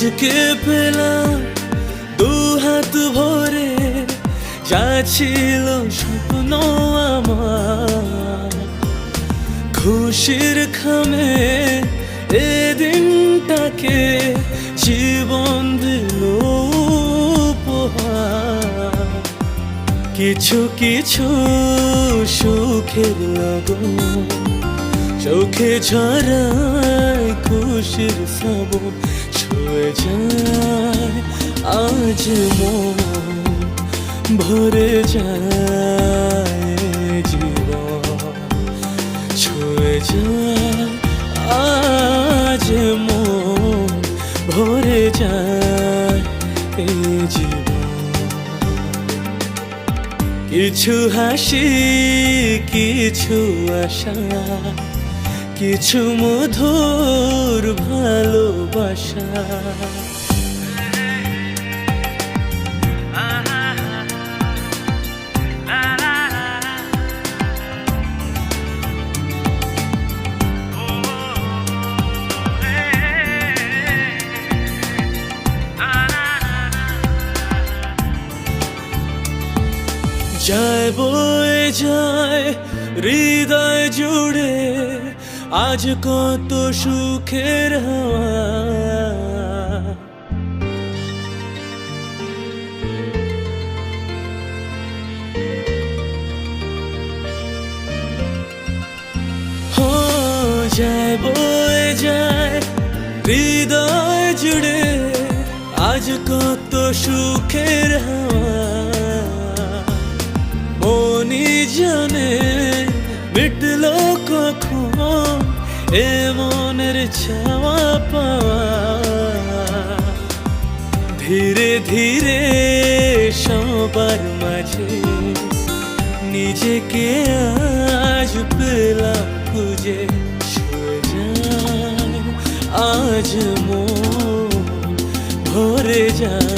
আজকে পেলাম দু হাত ভরে, যা ছিল স্বপ্ন আমার। খুশির খামে এ দিনটাকে জীবন দিল কিছু কিছু সুখের লগন, চোখে ঝরায় খুশির শ্রাবণ ছুঁয়ে যায় আজ মন ভরে যায় জীবন। ছুঁয়ে যায় আজ মন ভরে যায় জীবন। কিছু হাসি, কিছু আশা কিছু মধুর ভালোবাসা। যায় বয়ে যায় হৃদয় জুড়ে আজ কত সুখের হাওয়া। যায়, বয়ে যায়, হৃদয় জুড়ে আজ কত সুখের হাওয়া। মনি জানে মিটলো এ মনের ছাওয়া পাওয়া। ধীরে ধীরে সবার মাঝে নিজেকে আজ পেলাম খুঁজে আজ মন ভরে যায়।